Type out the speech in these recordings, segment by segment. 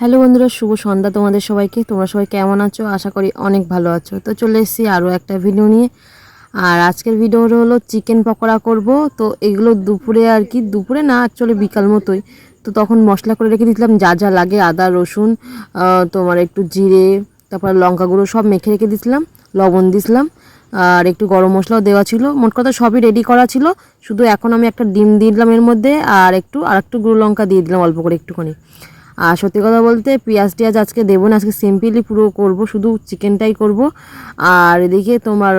Hello বন্ধুরা, শুভ সন্ধ্যা তোমাদের সবাইকে। তোমরা সবাই কেমন আছো? আশা করি অনেক ভালো আছো। তো চলে এসেছি আরও একটা ভিডিও নিয়ে। আর আজকের ভিডিও হলো চিকেন পকোড়া করব। তো এগুলো দুপুরে আর কি, দুপুরে না অ্যাকচুয়ালি বিকাল মতোই। তো তখন মশলা করে রেখে দিয়েছিলাম, যা যা লাগে, আদা, রসুন তোমার একটু জিরে, তারপর লঙ্কা গুঁড়ো সব মেখে রেখে দিয়েছিলাম, লবণ দিয়েছিলাম। আর একটু গরম মশলাও দেওয়া ছিল। মোট কথা সবই রেডি করা ছিল। শুধু এখন আমি একটা ডিম দিয়ে দিলাম এর মধ্যে, আর একটু আর একটু গুঁড়ো লঙ্কা দিয়ে দিলাম অল্প করে একটুখানি। আর সত্যি কথা বলতে পেঁয়াজ টিয়াজ আজকে দেবো না, আজকে সিম্পলি পুরো করব, শুধু চিকেনটাই করব। আর এদিকে তোমার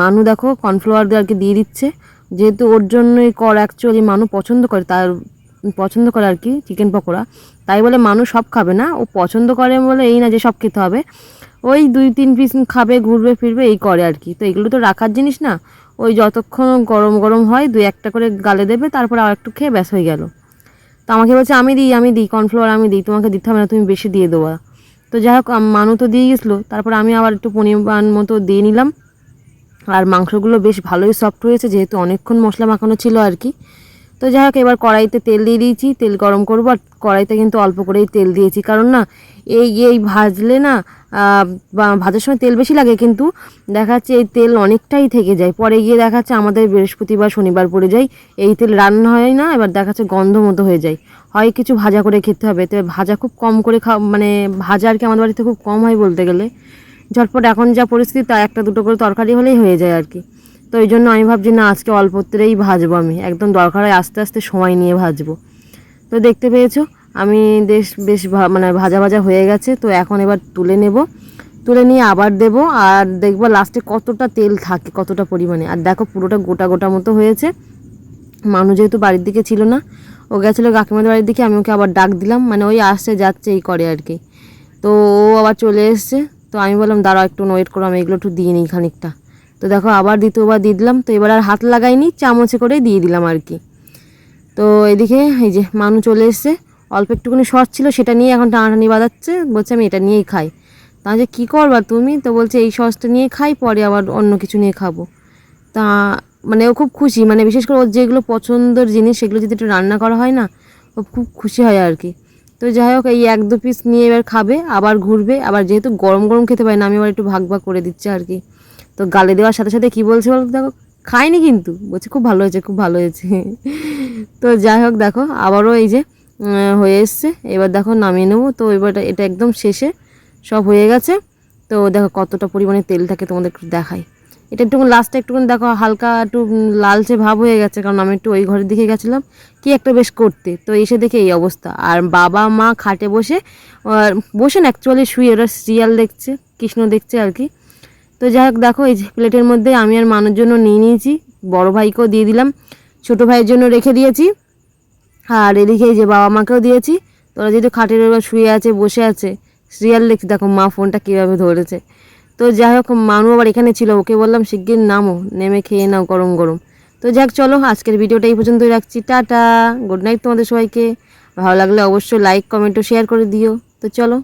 মানু দেখো, কর্নফ্লাওয়ার দিয়ে আর কি দিয়ে দিচ্ছে। যেহেতু ওর জন্যই কর অ্যাকচুয়ালি মানু পছন্দ করে, তার পছন্দ করে আর কি চিকেন পকোড়া। তাই বলে মানুষ সব খাবে না, ও পছন্দ করে বলে এই না যে সব খেতে হবে। ওই দুই তিন পিস খাবে, ঘুরবে, ফিরবে, এই করে আর কি। তো এগুলো তো রাখার জিনিস না, ওই যতক্ষণ গরম গরম হয়, দুই একটা করে গালে দেবে, তারপরে আর একটু খেয়ে ব্যাস হয়ে গেল। তো আমাকে বলছে, আমি দিই আমি দিই কর্নফ্লাওয়ার আমি দিই, তোমাকে দিতে হবে না, তুমি বেশি দিয়ে দেবো। তো যাই হোক মানু তো দিয়ে গেছিল, তারপর আমি আবার একটু পরিমাণ মতো দিয়ে নিলাম। আর মাংসগুলো বেশ ভালোই সফট হয়েছে, যেহেতু অনেকক্ষণ মশলা মাখানো ছিল আর কি। তো যাই হোক, এবার কড়াইতে তেল দিয়ে দিয়েছি, তেল গরম করব, আর কড়াইতে কিন্তু অল্প করেই তেল দিয়েছি। কারণ না, এই এই ভাজলে না ভাজার সময় তেল বেশি লাগে, কিন্তু দেখা যাচ্ছে এই তেল অনেকটাই থেকে যায়। পরে গিয়ে দেখা যাচ্ছে আমাদের বৃহস্পতিবার, শনিবার পড়ে যায়, এই তেল রান্না হয় না, এবার দেখা যাচ্ছে গন্ধ মতো হয়ে যায়। হয় কিছু ভাজা করে খেতে হবে, তো ভাজা খুব কম করে খাওয়া মানে ভাজা আর কি আমাদের বাড়িতে খুব কম হয় বলতে গেলে। ঝটপট এখন যা পরিস্থিতি, তা একটা দুটো করে তরকারি হলেই হয়ে যায় আর কি। তো এই জন্য আমি ভাবছি, না, আজকে অল্প তেলেই ভাজবো আমি। একদম দরকার হয় আস্তে আস্তে সময় নিয়ে ভাজবো। তো দেখতে পেয়েছ, আমি বেশ বেশ মানে ভাজা ভাজা হয়ে গেছে। তো এখন এবার তুলে নেব। তুলে নিয়ে আবার দেব আর দেখব লাস্টে কতটা তেল থাকে, কতটা পরিমাণে। আর দেখো, পুরোটা গোটা গোটা মতো হয়েছে। মানুষ যেহেতু বাড়ির দিকে ছিল না, ও গেছিল কাকিমাদের বাড়ির দিকে, আমি ওকে আবার ডাক দিলাম। মানে ওই আসছে, যাচ্ছে, এই করে আর কি। তো ও আবার চলে এসছে। তো আমি বললাম, দাঁড়াও একটু ওয়েট করো, আমি এগুলো একটু দিয়ে নিই খানিকটা। তো দেখো আবার দ্বিতীয়বার দিয়ে দিলাম, তো এবার আর হাত লাগাইনি, চামচে করে দিয়ে দিলাম আর কি। তো এদিকে এই যে মানু চলে এসছে, অল্প একটুখানি সস ছিল, সেটা নিয়ে এখন টানাটানি বাজাচ্ছে বলছে আমি এটা নিয়েই খাই। তা যে কী করবা তুমি? তো বলছে এই সসটা নিয়ে খাই, পরে আবার অন্য কিছু নিয়ে খাব। তা মানে ও খুব খুশি মানে বিশেষ করে ওর যেগুলো পছন্দের জিনিস, সেগুলো যদি একটু রান্না করা হয় না, ও খুব খুশি হয় আর কি। তো যাই হোক, এই এক দু পিস নিয়ে এবার খাবে, আবার ঘুরবে, আবার যেহেতু গরম গরম খেতে পারে না, আমি আবার একটু ভাগ ভাগ করে দিচ্ছি আর কি। তো গালে দেওয়ার সাথে সাথে কি বলছে বলতো দেখো? খাইনি কিন্তু। বলছে, খুব ভালো হয়েছে, খুব ভালো হয়েছে। তো যাই হোক, দেখো, আবারও এই যে হয়ে এসছে। এবার দেখো, নামিয়ে নেব। তো এবার এটা একদম শেষে সব হয়ে গেছে। তো দেখো, কতটা পরিমাণে তেল থাকে তোমাদের একটু দেখাই। এটা একটু লাস্টে একটুখানি দেখো, হালকা একটু লালচে ভাব হয়ে গেছে, কারণ আমি একটু ওই ঘরের দিকে গেছিলাম। কি একটা বেশ করতে। তো এসে দেখে এই অবস্থা। আর বাবা মা খাটে বসে বসে না অ্যাকচুয়ালি শুয়ে, ওরা সিরিয়াল দেখছে, কৃষ্ণ দেখছে আর কি। তো যাই হোক, দেখো, এই প্লেটের মধ্যে আমি আর মানুষ জন্য নিয়ে নিয়েছি। বড় ভাইকেও দিয়ে দিলাম। ছোট ভাইয়ের জন্য রেখে দিয়েছি। আর এদিকে যে বাবা মাকেও দিয়েছি। তোরা যেহেতু খাটের ওপর শুয়ে আছে, বসে আছে সিরিয়াল দেখছি। দেখো, মা ফোনটা কীভাবে ধরেছে। তো যাই হোক, মানু আবার এখানে ছিল। ওকে বললাম, শিগগির নামো, নেমে খেয়ে নাও গরম গরম। তো যাক চলো, আজকের ভিডিওটা এই পর্যন্তই রাখছি। টাটা গুড নাইট তোমাদের সবাইকে। ভালো লাগলে অবশ্যই লাইক কমেন্ট ও শেয়ার করে দিও। তো চলো।